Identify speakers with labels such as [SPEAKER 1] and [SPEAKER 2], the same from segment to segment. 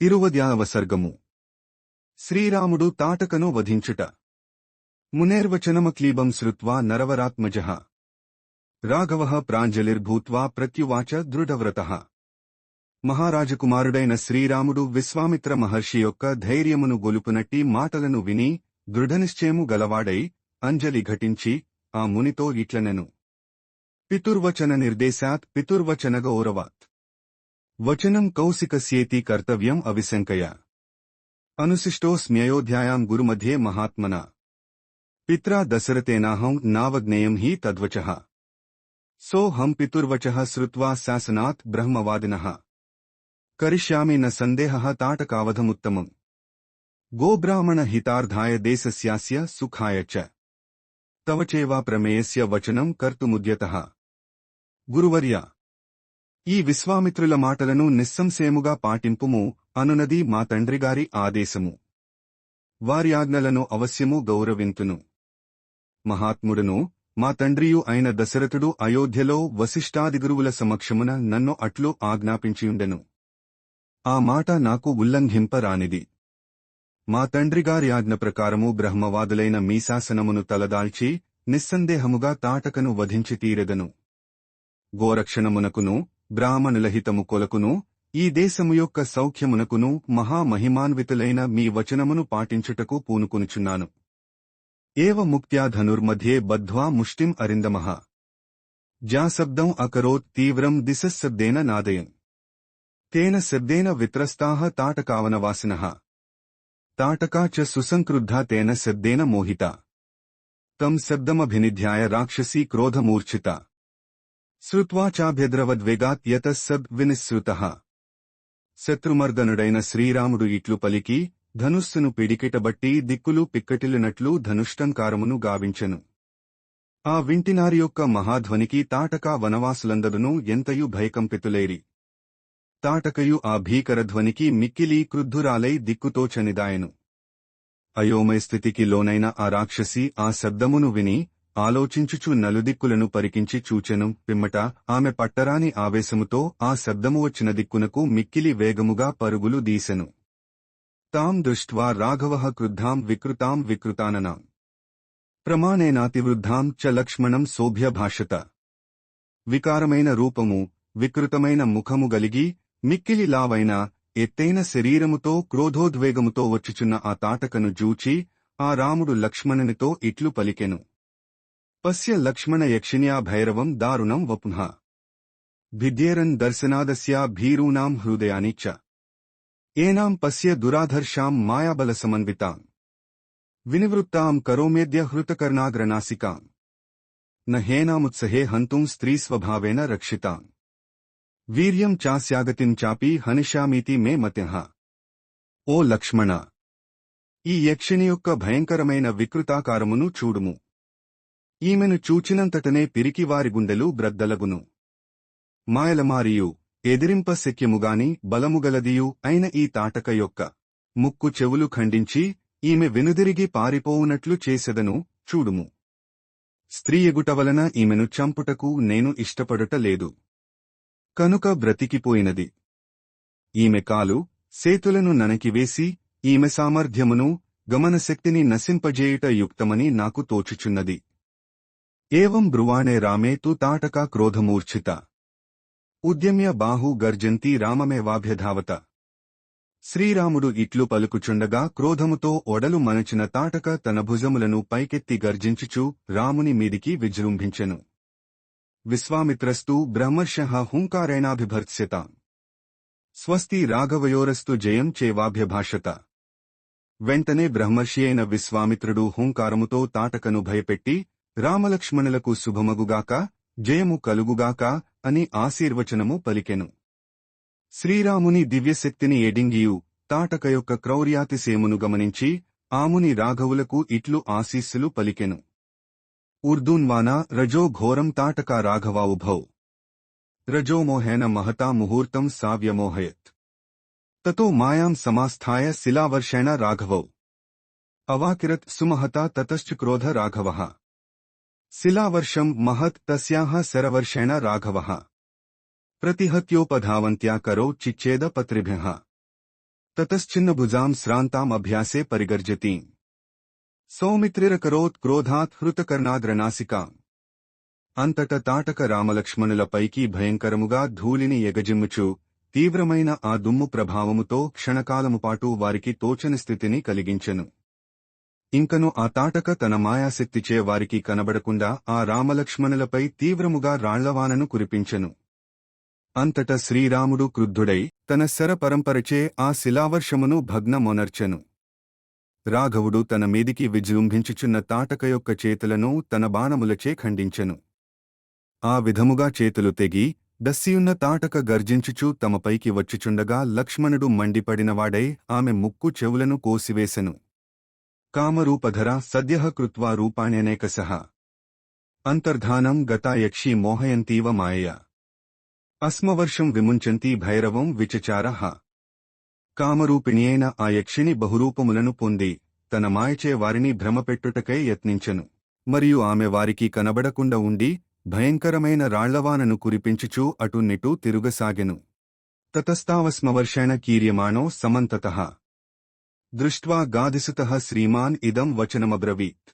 [SPEAKER 1] ఇరువద్యావసర్గము శ్రీరాముడు తాటకను వధించుట. మునేర్వచనమక్లీబం శ్రుత్వా నరవరాత్మజ. రాఘవ ప్రాంజలిర్భూత్వా ప్రత్యువాచ దృఢవ్రత. మహారాజకుమారుడైన శ్రీరాముడు విశ్వామిత్ర మహర్షి యొక్క ధైర్యమును గొలుపునట్టి మాటలను విని దృఢనిశ్చయము గలవాడై అంజలి ఘటించి ఆ మునితో ఇట్లనెను. పితుర్వచన నిర్దేశాత్ పితుర్వచన గౌరవాత్. वचनम कौसिकस्येति कर्तव्यम अविसंकया अनुशिष्टोस्म्ययोध्यायां गुरुमध्ये महात्मना। पित्रा दशरथेनाहं नावज्ञेयं हि तद्वचः। हम पितुर्वचः श्रुत्वा शासनात् ब्रह्मवादिनः। करिष्यामि न सन्देहः ताटकावधमुत्तमम्। गोब्राह्मणहितार्थाय देशस्यास्य सुखाय च। तव चेवा प्रमेयस्य वचनं कर्तुमुद्यतः। गुरुवर्या। ఈ విశ్వామిత్రుల మాటలను నిస్సంశయముగా పాటింపుము అనునది మా తండ్రిగారి ఆదేశము. వారి ఆజ్ఞలను అవశ్యము గౌరవింతును. మహాత్ముడును మా తండ్రియు అయిన దశరథుడు అయోధ్యలో వశిష్ఠాదిగురువుల సమక్షమున నన్ను అట్లు ఆజ్ఞాపించియుండెను. ఆ మాట నాకు ఉల్లంఘింపరానిది. మా తండ్రిగారి ఆజ్ఞ ప్రకారము బ్రహ్మవాదులైన మీ శాసనమును తలదాల్చి నిస్సందేహముగా తాటకను వధించి తీరెదను. గోరక్షణమునకును బ్రాహ్మణులహితము కొలకును ఈ దేశము యొక్క సౌఖ్యమునకును మహామహిమాన్వితులైన మీ వచనమును పాటించుటకు పూనుకొనుచున్నాను. ఏవ ముక్త్యా ధనుర్మధ్యే బద్ధ్వా ముష్టిం అరిందమః. జాశబ్దం అకరోత్ తీవ్రం దిశశబ్దేన నాదయన్. తేన శబ్దేన విత్రస్తాః తాటకావనవాసినః. తాటకా చ సుసంక్రుద్ధా తేన శబ్దేన మోహిత. తం శబ్దమభినిధ్యాయ రాక్షసీ క్రోధమూర్ఛిత. శ్రుత్వా చాభ్యద్రవద్వేగాత్ యతః సద్ శత్రుమర్దనుడైన శ్రీరాముడు ఇట్లు పలికి ధనుస్సును పిడికిటబట్టి దిక్కులు పిక్కటిల్లినట్లు ధనుష్టంకారమును గావించెను. ఆ వింటినారి యొక్క మహాధ్వనికి తాటకా వనవాసులందరునూ ఎంతయు భయకంపితులేరి. తాటకయు ఆ భీకర ధ్వనికి మిక్కిలి క్రుద్ధురాలై దిక్కుతోచనిదాయను. అయోమయ స్థితికి లోనైన ఆ రాక్షసి ఆ శబ్దమును విని ఆలోచించుచు నలుదిక్కులను పరికించి చూచెను. పిమ్మట ఆమె పట్టరాని ఆవేశముతో ఆ శబ్దము వచ్చిన దిక్కునకు మిక్కిలి వేగముగా పరుగులు దీసెను. తాం దృష్ట్వా రాఘవ క్రుద్ధాం వికృతాం వికృతాననాం. ప్రమాణేనాతివృద్ధాం చ లక్ష్మణం శోభ్య భాషత. వికారమైన రూపము వికృతమైన ముఖము గలిగి మిక్కిలి లావైన ఎత్తైన శరీరముతో క్రోధోద్వేగముతో వచ్చుచున్న ఆ తాటకను జూచి ఆ రాముడు లక్ష్మణునితో ఇట్లు పలికెను. పశ్య లక్ష్మణ యక్షిణ్యా భైరవం దారుణం వపునః భిద్యేరన్ దర్శనాదస్యా భీరూనాం హృదయాని చ ఏనాం పశ్య దురాధర్షాం మాయాబల సమన్వితాం వినివృత్తాం కరోమేద్య హృతకర్ణాగ్రనాసికాం న హేనాముత్సహే హంతుం స్త్రీస్వభావేన రక్షితాం వీర్యం చాస్యాగతిం చాపి హనిషామీతి మే మత్యః ఓ లక్ష్మణ ఈ యక్షిణి యొక్క భయంకరమైన వికృతాకారమును చూడుము ఈమెను చూచినంతటనే పిరికివారి గుండెలు బ్రద్దలగును. మాయలమారియు ఎదిరింప శక్యముగాని బలముగలదియు అయిన ఈ తాటక యొక్క ముక్కు చెవులు ఖండించి ఈమె వెనుదిరిగి పారిపోవునట్లు చేసెదను చూడుము. స్త్రీ ఎగుట వలన ఈమెను చంపుటకు నేను ఇష్టపడుట లేదు. కనుక బ్రతికిపోయినది. ఈమె కాలు సేతులను ననకివేసి ఈమె సామర్థ్యమును గమనశక్తిని నశింపజేయుట యుక్తమని నాకు తోచుచున్నది. ఏవం బ్రువాణే రామే తు తాటకా క్రోధమూర్ఛిత. ఉద్యమ్య బాహు గర్జంతి రామమేవాభ్యధావత శ్రీరాముడు ఇట్లు పలుకుచుండగా క్రోధముతో ఒడలు మనచిన తాటక తన భుజములను పైకెత్తి గర్జించుచు రాముని మీదికి విజృంభించెను. విశ్వామిత్రస్తు బ్రహ్మర్ష హుంకారేణాభిభర్త్స్యత. స్వస్తి రాఘవయోరస్తు జయం చేవాభ్యభాషత వెంటనే బ్రహ్మర్షి అయిన విశ్వామిత్రుడు హుంకారముతో తాటకను భయపెట్టి రామలక్ష్మణులకు శుభమగుగాక జయము కలుగుగాక అని ఆశీర్వచనము పలికెను. శ్రీరాముని దివ్యశక్తిని ఎడింగియు తాటక యొక్క క్రౌర్యాతిసేమును గమనించి ఆముని రాఘవులకు ఇట్లు ఆశీస్సులు పలికెను. ఉర్దూన్వానా రజో ఘోరం తాటక రాఘవా ఉభౌ రజోమోహేన మహతా ముహూర్తం సావ్యమోహయత్ తతో మాయాం సమాస్థాయ శిలావర్షేణ రాఘవౌ. అవాకిరత్ సుమహతా తతశ్చ క్రోధ రాఘవః. శిలావర్షం మహత్ తస్యాః శరవర్షేణ రాఘవः ప్రతిహత్యోపధావంత్యా కరౌ చిచ్ఛేద పత్రిభ్యः తతశ్చిన్న భుజాం శ్రాంతాం అభ్యాసే పరిగర్జతీం సౌమిత్రిరకరోత్ క్రోధాత్ హృతకర్ణాగ్రనాసికాం అంతట తాటక రామలక్ష్మణుల పైకి భయంకరముగా ధూళిని ఎగజిమ్ముచు తీవ్రమైన ఆ దుమ్ము ప్రభావముతో క్షణకాలముపాటు వారికి తోచని స్థితిని కలిగించెను ఇంకను ఆ తాటక తన మాయాశక్తిచే వారికి కనబడకుండా ఆ రామలక్ష్మణులపై తీవ్రముగా రాళ్ళవానను కురిపించెను. అంతట శ్రీరాముడు క్రుద్ధుడై తన శర పరంపరచే ఆ శిలావర్షమును భగ్నమొనర్చెను. రాఘవుడు తన మీదికి విజృంభించుచున్న తాటక యొక్క చేతులను తన బాణములచే ఖండించెను. ఆ విధముగా చేతులు తెగి దస్సియున్న తాటక గర్జించుచూ తమపైకి వచ్చుచుండగా లక్ష్మణుడు మండిపడినవాడై ఆమె ముక్కు చెవులను కోసివేశెను కామరూపధర సద్యః కృత్వా రూపాణ్యనేకసః అంతర్ధానం గతా యక్షి మోహయంతీవ మాయయ అస్మవర్షం విముంచంతి భైరవం విచచారః కామరూపిణియైన ఆ యక్షిణి బహురూపములను పొంది తన మాయచే వారిని భ్రమపెట్టుటకై యత్నించెను మరియు ఆమె వారికి కనబడకుండా ఉండి భయంకరమైన రాళ్ళవానను కురిపించుచూ అటున్నిటూ తిరుగసాగెను తతస్తావస్మవర్షేణ కీర్యమాణో సమంతతః దృష్ట్వా గాదిసుతః శ్రీమాన్ ఇదం వచనమబ్రవీత్.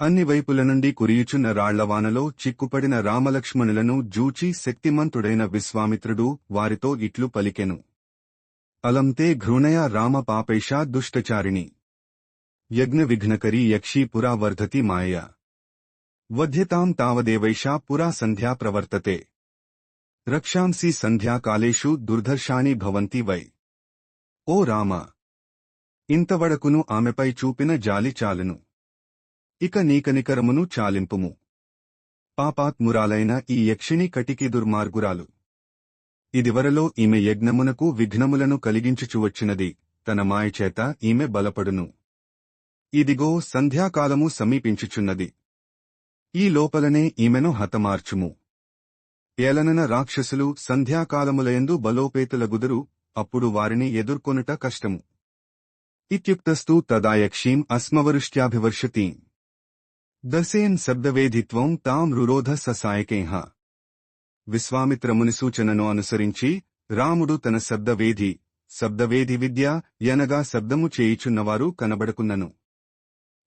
[SPEAKER 1] అన్ని వైపుల నుండి కురియుచున్న రాళ్ళవానలో చిక్కుపడిన రామలక్ష్మణులను జూచి శక్తిమంతుడైన విశ్వామిత్రుడు వారితో ఇట్లు పలికెను. అలంతే ఘృణయ రామ పాపైషా దుష్టచారిణి. యజ్ఞ విఘ్నకరి యక్షీ పురా వర్ధతి మాయ వధ్యతాం తావదేవైషా పురా సంధ్యా ప్రవర్తతే. రక్షాంసి సంధ్యాకాలేషు దుర్ధర్షాణి భవంతి వై. ఓ రామ! ఇంతవడకును ఆమెపై చూపిన జాలి చాలును. ఇక నీకనికరమును చాలింపుము. పాపాత్మురాలైన ఈ యక్షిణి కటికి దుర్మార్గురాలు. ఇదివరలో ఈమె యజ్ఞమునకు విఘ్నములను కలిగించుచువచ్చినది తన మాయచేత ఈమె బలపడును. ఇదిగో సంధ్యాకాలము సమీపించుచున్నది. ఈ లోపలనే ఈమెను హతమార్చుము. ఏలనన రాక్షసులు సంధ్యాకాలములయందు బలోపేతులగుదురు అప్పుడు వారిని ఎదుర్కొనుట కష్టము. ఇత్యుక్తస్తు తదాయక్షీం అస్మవృష్ట్యాభివర్షతీం దసేన్ శబ్దవేధిత్వం తాం రురోధ ససాయకేహ విశ్వామిత్రముని సూచనను అనుసరించి రాముడు తన శబ్దవేధి శబ్దవేధి విద్య ఎనగా శబ్దము చేయుచున్నవారు కనబడుకున్నను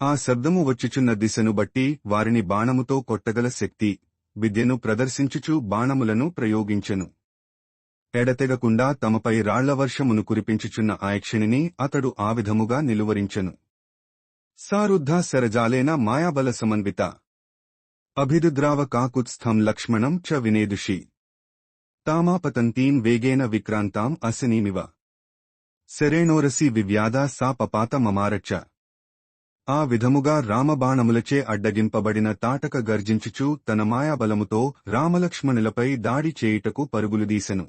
[SPEAKER 1] ఆ శబ్దము వచ్చుచున్న దిశను బట్టి వారిని బాణముతో కొట్టగల శక్తి విద్యను ప్రదర్శించుచు బాణములను ప్రయోగించెను ఎడతెగకుండా తమపై రాళ్ళవర్షమును కురిపించుచున్న ఆయక్షిణిని అతడు ఆ విధముగా నిలువరించెను. సారుద్ధ శరజాలేన మాయాబల సమన్విత అభిదుద్రావ కాకుత్స్థం లక్ష్మణం చ వినేదుషి. తామాపతంతీం వేగేన విక్రాంతాం అసనీమివ శరేణోరసి వివ్యాదా సా పపాత మమారచ ఆ విధముగా రామబాణములచే అడ్డగింపబడిన తాటక గర్జించుచూ తన మాయాబలముతో రామలక్ష్మణులపై దాడి చేయుటకు పరుగులుదీసెను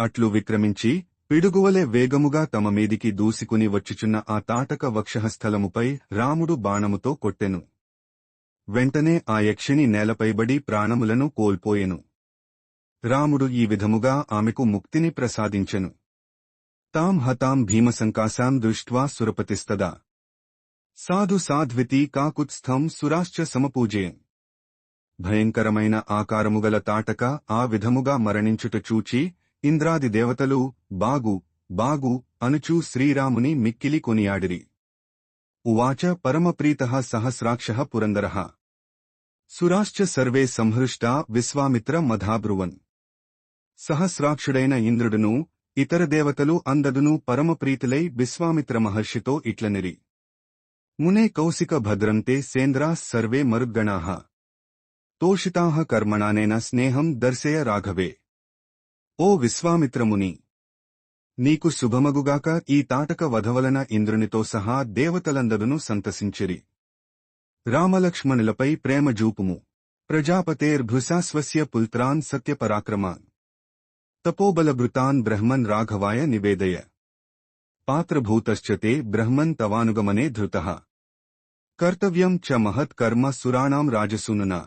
[SPEAKER 1] అట్లు విక్రమించి పిడుగువలే వేగముగా తమ మీదికి దూసుకుని వచ్చుచున్న ఆ తాటక వక్షస్థలముపై రాముడు బాణముతో కొట్టెను. వెంటనే ఆ యక్షిని నేలపైబడి ప్రాణములను కోల్పోయెను. రాముడు ఈ విధముగా ఆమెకు ముక్తిని ప్రసాదించెను. తాం హతాం భీమసంకాశాం దృష్ట్వా సురపతిస్తదా. సాధు సాధ్వితి కాకుత్స్థం సురాశ్చ సమపూజే భయంకరమైన ఆకారముగల తాటక ఆ విధముగా మరణించుట చూచి ఇంద్రాది దేవతలు బాగు బాగు అనుచూ శ్రీరాముని మిక్కిలి కొనియాడిరి. ఉవాచ పరమప్రీత సహస్రాక్ష పురందర. సురాశ్చ సర్వే సంహృష్టా విశ్వామిత్ర మధాబ్రువన్. సహస్రాక్షుడైన ఇంద్రుడును ఇతర దేవతలు అందదును పరమప్రీతులై విశ్వామిత్ర మహర్షితో ఇట్లనిరి. మునే కౌశిక భద్రంతే సేంద్రా సర్వే మరుద్గణాః. తోషితా కర్మణానేన స్నేహం దర్శయ రాఘవే. ఓ విశ్వామిత్రముని నీకు శుభమగుగాక ఈ తాటక వధవలన ఇంద్రునితో సహా దేవతలందరును సంతసించిరి రామలక్ష్మణులపై ప్రేమ జూపుము ప్రజాపతేర్భృశాస్వస్య పుల్త్రాన్ సత్యపరాక్రమాన్ తపోబలభృతాన్ బ్రహ్మన్ రాఘవాయ నివేదయ పాత్రభూతశ్చ తే బ్రహ్మన్ తవానుగమనే ధృతః కర్తవ్యం చ మహత్కర్మ సురాణాం రాజసూనునా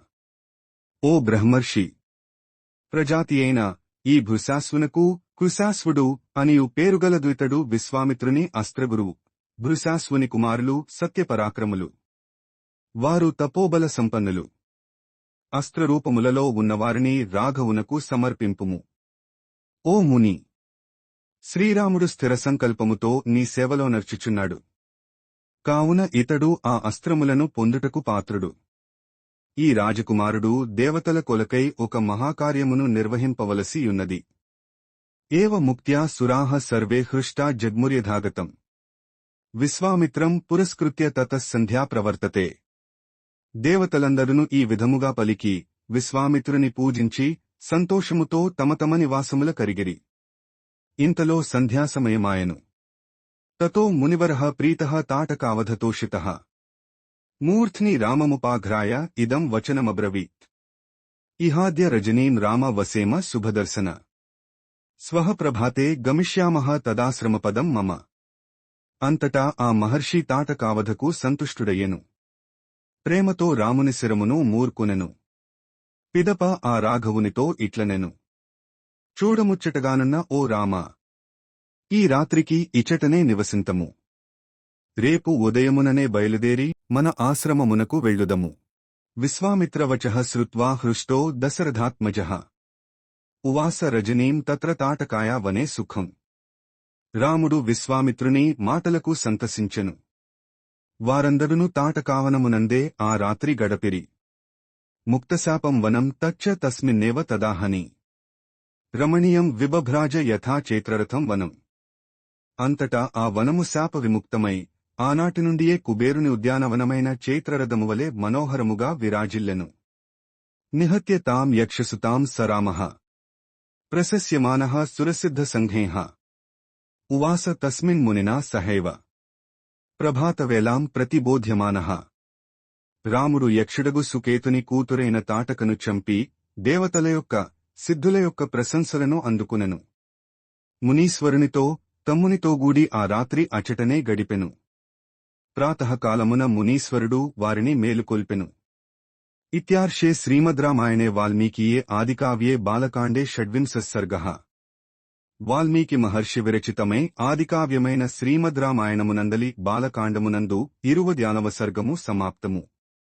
[SPEAKER 1] ఓ బ్రహ్మర్షి ప్రజాతి అయిన ఈ భృశాస్వునకు కృశాస్వుడు అనియు పేరుగల ద్వితడు విశ్వామిత్రుని అస్త్రగురువు. భృశాస్వుని కుమారులు సత్యపరాక్రములు. వారు తపోబల సంపన్నులు. అస్త్రరూపములలో ఉన్నవారిని రాఘవునకు సమర్పింపుము. ఓ ముని! శ్రీరాముడు స్థిర సంకల్పముతో నీ సేవలో నర్చుచున్నాడు కావున ఇతడు ఆ అస్త్రములను పొందుటకు పాత్రుడు. ఈ రాజకుమారుడు దేవతల కొలకై ఒక మహాకార్యమును నిర్వహింపవలసి ఉన్నది. ఏవ ముక్త్యా సురాహ సర్వే హృష్టా జగ్ముర్యధాగతం. విశ్వామిత్రం పురస్కృత్య తతస్సంధ్యా ప్రవర్తతే. దేవతలందరును ఈ విధముగా పలికి విశ్వామిత్రుని పూజించి సంతోషముతో తమ తమ నివాసముల కరిగిరి. ఇంతలో సంధ్యాసమయమాయను. తతో మునివరః ప్రీతః తాటకావధతోషితః మూర్ధ్ని రామముపాఘ్రాయ ఇదం వచనమబ్రవీత్. ఇహాద్య రజనీం రామ వసేమ శుభదర్శన. స్వహప్రభాతే ప్రభాతే గమిష్యామః తదాశ్రమపదం మమ. అంతటా ఆ మహర్షి తాటకావధకు సంతుష్టుడయ్యెను. ప్రేమతో రాముని శిరమును మూర్కునెను. పిదప ఆ రాఘవునితో ఇట్లనెను. చూడముచ్చటగానున్న ఓ రామ. ఈ రాత్రికి ఇచటనే నివసింతము. రేపు ఉదయముననే బయలుదేరి మన ఆశ్రమమునకు వెళ్ళుదము. విశ్వామిత్రవచ శ్రుత్వా హృష్టో దశరథాత్మజ. ఉవాస రజనీం తత్ర తాటకాయ వనే సుఖం. రాముడు విశ్వామిత్రుని మాటలకు సంతసించెను. వారందరును తాటకావనమునందే ఆ రాత్రి గడపిరి. ముక్తశాపం వనం తచ్చ తస్మిన్నేవ తదాహని. రమణీయం విభభ్రాజ యథా చేత్రరథం వనం. అంతటా ఆ వనము శాప విముక్తమై ఆనాటి నుండియే కుబేరుని ఉద్యానవనమైన చైత్రరథము వలె మనోహరముగా విరాజిల్లెను. నిహత్య తాం యక్షసుతాం సరామః. ప్రశస్యమానః సురసిద్ధ సంఘేహ ఉవాస తస్మిన్ మునినా సహైవ. ప్రభాతవేలాం ప్రతిబోధ్యమానః. రాముడు యక్షుడగు సుకేతుని కూతురైన తాటకను చంపి దేవతల యొక్క సిద్ధుల యొక్క ప్రశంసలను అందుకునెను. మునీశ్వరునితో తమ్మునితో గూడి ఆ రాత్రి అచటనే గడిపెను. ప్రాతకాలమున మునీశ్వరుడు వారిని మేలుకొల్పెను. ఇత్యార్షే శ్రీమద్రామాయణే వాల్మీకియే ఆదికావ్యే బాలకాండే షడ్వింశ సర్గః. వాల్మీకి మహర్షి విరచితమై ఆదికావ్యమైన శ్రీమద్రామాయణమునందలి బాలకాండమునందు ఇరువద్యానవ సర్గము సమాప్తము.